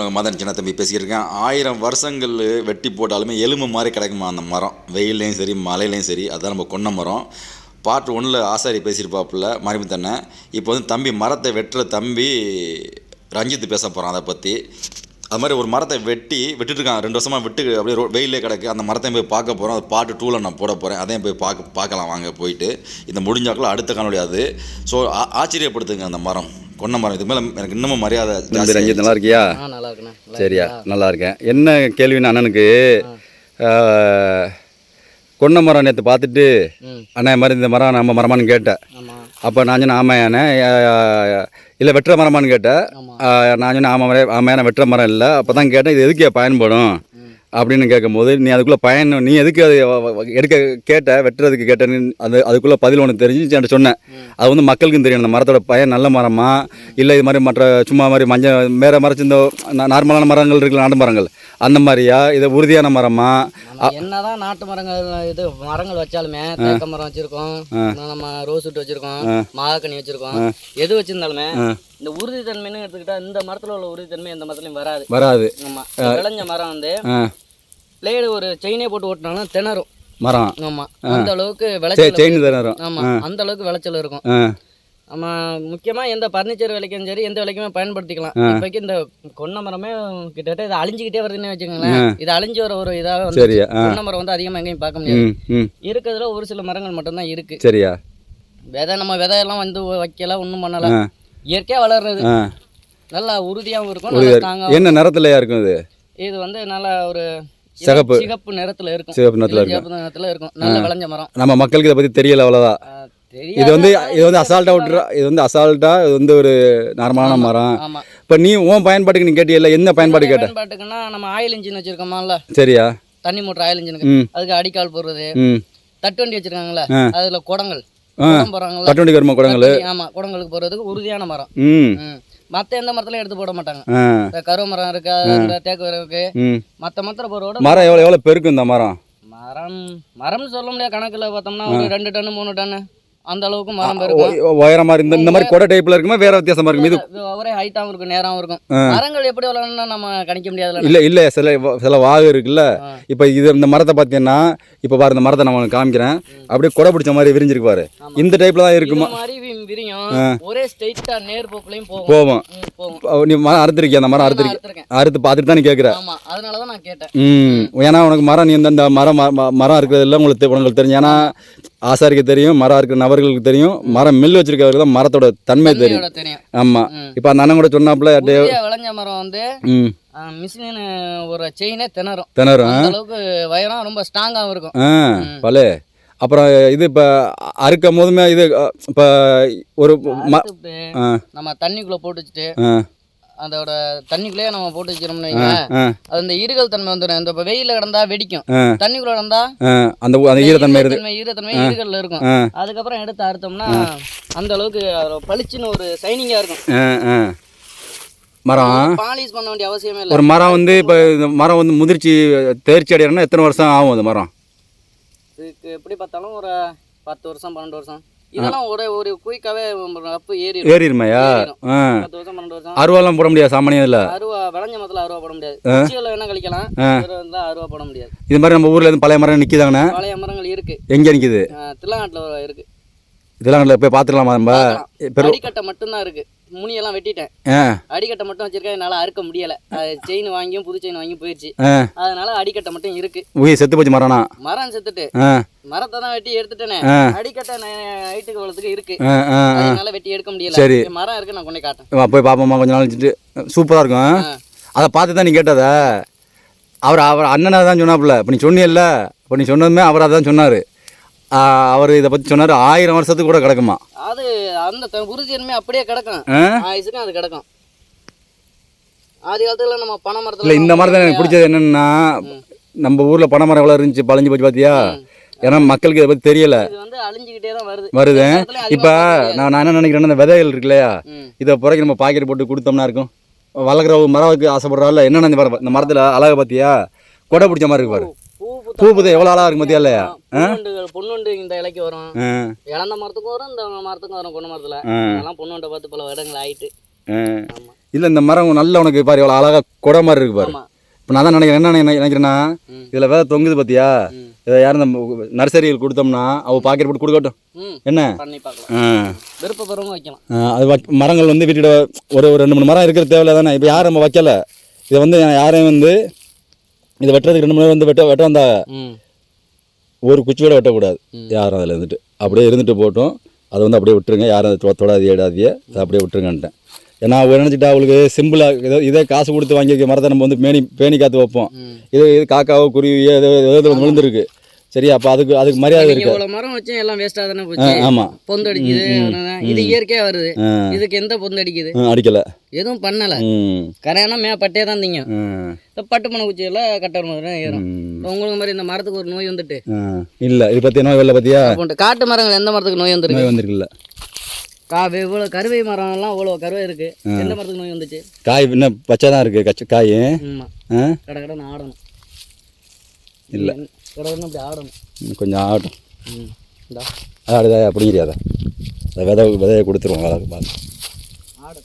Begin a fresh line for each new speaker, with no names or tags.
வணக்கம் மதன் சின்ன தம்பி பேசியிருக்கேன். ஆயிரம் வருஷங்கள் வெட்டி போட்டாலுமே எலும்பு மாதிரி கிடைக்குமா அந்த மரம். வெயில்லையும் சரி மலையிலையும் சரி அதுதான் நம்ம கொன்ன மரம். பாட்டு ஒன்றில் ஆசாரி பேசியிருப்பாப்புல மறைமுத்தண்ணே இப்போ வந்து தம்பி மரத்தை வெட்டுற தம்பி ரஞ்சித் பேச போகிறான் அதை பற்றி அது மாதிரி ஒரு மரத்தை வெட்டி விட்டுட்டுருக்கான். ரெண்டு வருஷமாக விட்டு அப்படியே ரோ வெயிலே கிடக்கு. அந்த மரத்தையும் போய் பார்க்க போகிறோம் அது பாட்டு டூவில் நான் போட போகிறேன் அதையும் போய் பார்க்க பார்க்கலாம் வாங்க போயிட்டு. இந்த முடிஞ்சாக்கில் அடுத்த காணொலி அது. ஸோ ஆச்சரியப்படுத்துங்க அந்த மரம். கொன்ன மரம் இது மேலே எனக்கு இன்னமும் மரியாதை
தம்பி ரஞ்சித் நல்லா இருக்கியா
ஆ நல்லா நல்லா
சரியா? நல்லா இருக்கேன் என்ன கேள்வின்னு அண்ணனுக்கு? கொன்ன மரம் நேற்று பார்த்துட்டு அண்ணா மாதிரி இந்த மரம் நம்ம மரமான்னு கேட்டேன். அப்போ நான் சொன்னேன் ஆமாயாண்ணே இல்லை வெட்டுற மரமான்னு கேட்டேன். நான் சொன்னேன் ஆமாம் ஆமாம் வெட்டுற மரம் இல்லை. அப்போ தான் கேட்டேன் இது எதுக்கு பயன்படும்? அப்படின்னு கேட்கும்போது நீ அதுக்குள்ளே பயன் நீ எதுக்கு அது எடுக்க கேட்ட வெட்டுறதுக்கு கேட்ட நீ அது அதுக்குள்ளே பதில் ஒன்று தெரிஞ்சு என்கிட்ட சொன்னேன். அது வந்து மக்களுக்கும் தெரியும். அந்த மரத்தோட பயன் நல்ல மரமா? இல்லை இது மாதிரி மற்ற சும்மா மாதிரி மஞ்சள் வேறு மரத்து இந்த நார்மலான மரங்கள் இருக்குல்ல நாட்டு மரங்கள். அந்த மாதிரியா? இது உறுதியான மரமா?
என்னதான் நாட்டு மரங்கள் இது மரங்கள் வச்சாலுமே தேக்க மரம் வச்சிருக்கோம் நம்ம ரோஸ் விட்டு வச்சிருக்கோம் மாகக்கனி வச்சிருக்கோம். எது வச்சிருந்தாலுமே இந்த உறுதித்தன்மைன்னு எடுத்துக்கிட்டா இந்த மரத்துல உள்ள உறுதித்தன்மை எந்த மரத்துலயும் வராது.
வராது.
ஆமா. விளைஞ்ச மரம் வந்து பிளேடு ஒரு செயினே போட்டு ஓட்டினாலும் திணறும்.
மரம்.
ஆமா. அந்த அளவுக்கு விளைச்சல்
செயின் தரும்
ஆமா. அந்த அளவுக்கு விளைச்சல் இருக்கும். நம்ம முக்கியமா எந்த பர்னிச்சர் வேலைக்கும் சரி எந்த வேலைக்குமே பயன்படுத்திக்கலாம். இப்போக்கி இந்த கொன்ன மரமே கிட்டத்தட்ட இது அழிஞ்சுக்கிட்டே வருதுன்னு வச்சுக்கோங்களேன். இது அழிஞ்சு வர ஒரு இதாக வந்து கொன்ன மரம் வந்து அதிகமாக எங்கேயும் பார்க்க முடியாது. இருக்கிறதுல ஒரு சில மரங்கள் மட்டும்தான் இருக்கு.
சரியா.
விதை நம்ம விதையெல்லாம் வந்து வைக்கல ஒன்றும் பண்ணல. இயற்கையாக வளர்றது. நல்லா உறுதியாகவும் இருக்கும்
என்ன நிறத்துலையா இருக்கும் இது?
இது வந்து நல்லா ஒரு
சிகப்பு.
சிகப்பு நிறத்துல இருக்கும்.
சிவப்பு நிறத்தில்
இளம் சிவப்பு நிறத்துல இருக்கும். நல்ல விளைஞ்ச மரம்.
நம்ம மக்களுக்கு இதை பற்றி தெரியல அவ்வளோதான்
ஆ,
இது வந்து இது வந்து அசால்ட்டாக விட்டுற இது வந்து அசால்ட்டாக இது வந்து ஒரு நார்மலான மரம். இப்போ நீ உன் பயன்பாட்டுக்கு நீ கேட்டியல்ல என்ன பயன்பாடு கேட்ட?
பயன்பாட்டுக்குன்னா நம்ம ஆயில் இன்ஜின் வச்சிருக்கோமால
சரியா?
தண்ணி மோட்டர் ஆயில் இன்ஜினுக்கு அதுக்கு அடிக்கால் போடுறது. தட்டு வண்டி வச்சிருக்காங்கல்ல
ஆ.
அதுல குடங்கள். போறாங்கல்ல
கட்டுவண்டி கரும குடங்கள்.
தட்டு- ஆமா குடங்களுக்கு போறதுக்கு உறுதியான மரம். மத்த எந்த மரத்துலயும் எடுத்து போட மாட்டாங்க. இந்த கருவ மரம் இருக்கு தேக்கு இருக்கு. மத்த மரத்துல போறதோட
மரம் எவ்வளோ எவ்வளோ பெருக்கும் இந்த மரம்?
மரம் மரம்னு சொல்ல முடியாது. கணக்குல பார்த்தோம்னா ஒரு ரெண்டு டன்னு மூணு டன்னு அந்த அளவுக்கு மரம் இருக்கும்.
உயரமா இந்த இந்த மாதிரி கொடை டைப்பில் இருக்குமா? வேற வித்தியாசமா இருக்கும்? இது
ஒரே ஹைட்டாகவும் இருக்கும் நேராகவும் இருக்கும். மரங்கள் எப்படி வளரணும்னா நம்ம கணிக்க முடியாதுல்ல.
இல்லை இல்லை சில சில வாகு இருக்குல்ல. இப்போ இது இந்த மரத்தை பார்த்தீங்கன்னா இப்போ பாரு இந்த மரத்தை நான் காமிக்கிறேன். அப்படியே கொடை பிடிச்ச மாதிரி விரிஞ்சிருக்கு பாரு. இந்த டைப்பில் தான் இருக்குமா?
விரியும் ஒரே ஸ்ட்ரைட்டா நேர் போக்குலயும் போகும். போகும்
நீ மரம் அறுத்துருக்கிய? அந்த மரம்
அறுத்திருக்கேன்.
அறுத்து பார்த்துட்டு தான் நீ கேட்குற
ஆமா அதனாலதான் நான் கேட்டேன்.
ம். ஏன்னா உனக்கு மரம் நீ இந்த மரம் மரம் இருக்கிறதுல உங்களுக்கு தெ- உங்களுக்கு தெரியும் ஏன்னா ஆசாரிக்கு தெரியும் மரம் இருக்கிற நபர்களுக்கு தெரியும். மரம் மில் வச்சிருக்கவருக்கு தான் மரத்தோட தன்மை தெரியும்
தன்மையோட தெரியும்.
ஆமாம்
ம்.
இப்போ அந்த அண்ணன் கூட
புதிய விளைஞ்ச மரம் வந்து மிஷின் ஒரு செயினே திணறும்.
திணறும்
அளவுக்கு வயரம் ரொம்ப ஸ்ட்ராங்காகவும் இருக்கும்.
பலே. அப்புறம் இது இப்போ அறுக்கும் போதுமே இது இப்போ ஒரு
நம்ம தண்ணிக்குள்ள போட்டு வச்சுட்டு அதோட தண்ணிக்குள்ளேயே நம்ம போட்டு வச்சிரோம்னு அது இந்த ஈறுகள் தன்மை வந்துடும் இந்த இப்போ வெயில கிடந்தா வெடிக்கும். தண்ணிக்குள்ள கிடந்தா
அந்த அந்த ஈரத்தன்மை இருக்கு
ஈரத்தன்மை ஈறுகள்ல இருக்கும். அதுக்கப்புறம் எடுத்து அறுத்தோம்னா அந்த அளவுக்கு பளிச்சுன்னு ஒரு சைனிங்கா இருக்கும்.
மரம்.
பாலிஷ் பண்ண வேண்டிய அவசியமே இல்லை.
ஒரு மரம் வந்து இப்போ இந்த மரம் வந்து முதிர்ச்சி தேர்ச்சி அடையணும்னா எத்தனை வருஷம் ஆகும் அந்த மரம்?
இதுக்கு எப்படி பார்த்தாலும் ஒரு பத்து வருஷம் பன்னெண்டு வருஷம். இதெல்லாம் ஒரு ஒரு குயிக்காவே அப்பு ஏறி
ஏறிடுமையா
பத்து வருஷம் பன்னெண்டு வருஷம்.
அருவாலாம் போட முடியாது சாமானியம் இல்லை
அருவா விளைஞ்ச மரத்துல அருவா போட முடியாது. குச்சிகளை வேணா கழிக்கலாம். இதுல இருந்தா அருவா போட முடியாது.
இது மாதிரி நம்ம ஊரில் எதுவும் பழைய மரம் நிற்கிதாங்கண்ணே
பழைய மரங்கள் இருக்கு.
எங்கே நிற்கிது
தில்லாநாட்டுல இருக்கு.
இதெல்லாம் இல்லை போய் பார்த்துக்கலாமா நம்ம?
அடிக்கட்டை மட்டும்தான் இருக்கு. முனியெல்லாம் வெட்டிட்டேன். அடிக்கட்டை மட்டும் வச்சிருக்கேன். என்னால அறுக்க முடியல. செயின் வாங்கியும் புது செயின் வாங்கியும் போயிடுச்சு அதனால அடிக்கட்டை மட்டும் இருக்கு.
உயிர் செத்து போச்சு மரம்னா?
மரம் செத்துட்டு. மரத்தை தான் வெட்டி எடுத்துட்டேனே. அடிக்கட்டை ஹைட்டுக்கு வளர்த்துக்கு இருக்கு. அதனால வெட்டி எடுக்க முடியல.
சரி.
மரம் இருக்கு நான் கொண்டே காட்டேன்
போய் பார்ப்போம்மா கொஞ்ச நாள் வச்சுட்டு சூப்பராக இருக்கும். அதை பார்த்து தான் நீ கேட்டத. அவர் அவர் அண்ணனை தான் சொன்னாப்புல. இப்போ நீ சொன்னியல்ல. இப்போ நீ சொன்னதுமே அவர் அதான் சொன்னார். அவர் இதை பற்றி சொன்னார். ஆயிரம் வருஷத்துக்கு கூட கிடக்குமா?
அது அந்த உறுதித்தன்மை அப்படியே கிடக்கும். ஆயுசுக்கும் அது கிடக்கும். ஆதி காலத்துல நம்ம பனை மரத்துல
இல்லை இந்த தான் எனக்கு பிடிச்சது என்னென்னா நம்ம ஊரில் பனை மரம் எவ்வளோ இருந்துச்சு பழஞ்சு போச்சு பார்த்தியா ஏன்னா மக்களுக்கு இதை பற்றி தெரியல.
வருது.
இப்போ. நான் நான் என்ன நினைக்கிறேன்னா இந்த விதைகள் இருக்கு இல்லையா. இதை புறக்கி நம்ம பாக்கெட் போட்டு கொடுத்தோம்னா இருக்கும். வளர்க்குற மரத்துக்கு ஆசைப்படுறாள் என்னென்ன மரம் இந்த மரத்தில் அழகை பார்த்தியா? கொடை பிடிச்ச மாதிரி இருக்கு பாரு.
பூ
புது எவ்வளோ அழகா இருக்கு பார்த்தியா இல்லையா
பொண்ணுண்டுகள் பொண்ணுண்டு இந்த இலைக்கு வரும். இழந்த மரத்துக்கும் வரும் இந்த மரத்துக்கும் வரும் கொண்டு மரத்துல. அதெல்லாம் பொண்ணுண்டை பார்த்து பல இடங்கள் ஆயிட்டு.
இல்லை இந்த மரம் நல்ல உனக்கு பாரு இவ்வளோ அழகாக குடை மாதிரி இருக்கு பாரு. இப்போ நான் தான் நினைக்கிறேன் என்ன நினை- நினைக்கிறேன்னா. இதில் வேற தொங்குது பார்த்தியா. இதை யாரும் இந்த நர்சரியில் கொடுத்தோம்னா அவள் பாக்கெட் போட்டு கொடுக்கட்டும். என்ன?
பண்ணி விருப்பப்படுறவங்க வைக்கலாம்.
அது மரங்கள் வந்து வீட்டோட ஒரு ஒரு ரெண்டு மூணு மரம் இருக்கிறது தேவையில்ல தானே? இப்போ யாரும் நம்ம வைக்கல. இதை வந்து யாரையும் வந்து இதை வெட்டுறதுக்கு ரெண்டு மூணு பேர் வந்து வெட்ட வெட்ட
ம்.
ஒரு குச்சி கூட வெட்டக்கூடாது யாரும் அதில் இருந்துட்டு. அப்படியே இருந்துட்டு போட்டோம். அதை வந்து அப்படியே விட்டுருங்க. யாரும் அதை தொடாதீ இடாதீங்க அதை அப்படியே விட்டுருங்கன்ட்டேன். ஏன்னா நினச்சிட்டா அவளுக்கு சிம்பிளாக ஏதோ இதே காசு கொடுத்து வாங்கியிருக்க மரத்தை நம்ம வந்து பேணி பேணி காத்து வைப்போம். இது இது காக்காவோ குருவியோ ஏதோ ஏதோ விழுந்திருக்கு. சரியா? அப்போ அதுக்கு அதுக்கு மரியாதை இருக்கு.
இவ்வளவு மரம் வச்சு எல்லாம் வேஸ்டா தானே போச்சு?
ஆமாம்
பொந்து அடிக்குது. இது இயற்கையா வருது. இதுக்கு எந்த பொந்து அடிக்குது?
அடிக்கலை.
எதுவும் பண்ணல. கரையானா மே பட்டே தான் திங்க பட்டு மண குச்சியெல்லாம் கட்டர் மாதிரி ஏறும். உங்களுக்கு மாதிரி இந்த மரத்துக்கு ஒரு நோய் வந்துட்டு.
இல்லை இது பற்றி என்ன வெளில பார்த்தியா
காட்டு மரங்கள் எந்த மரத்துக்கு நோய் வந்துருக்கு?
நோய் வந்திருக்குல்ல.
கா இவ்வளோ கருவை மரம் எல்லாம் இவ்வளோ கருவை இருக்கு. எந்த மரத்துக்கு நோய் வந்துச்சு?
காய் இன்னும் பச்சை தான் இருக்குது கச்ச காய்.
கடை கடன் ஆடணும்
இல்ல.
கடை கடன் அப்படி ஆடணும்.
இன்னும் கொஞ்சம் ஆகட்டும்
ம் இந்தா.
ஆடுதா அப்படிங்கிறியாதா அதை? விதை விதையை கொடுத்துருவோம் அதை பார்த்து.
ஆடணும்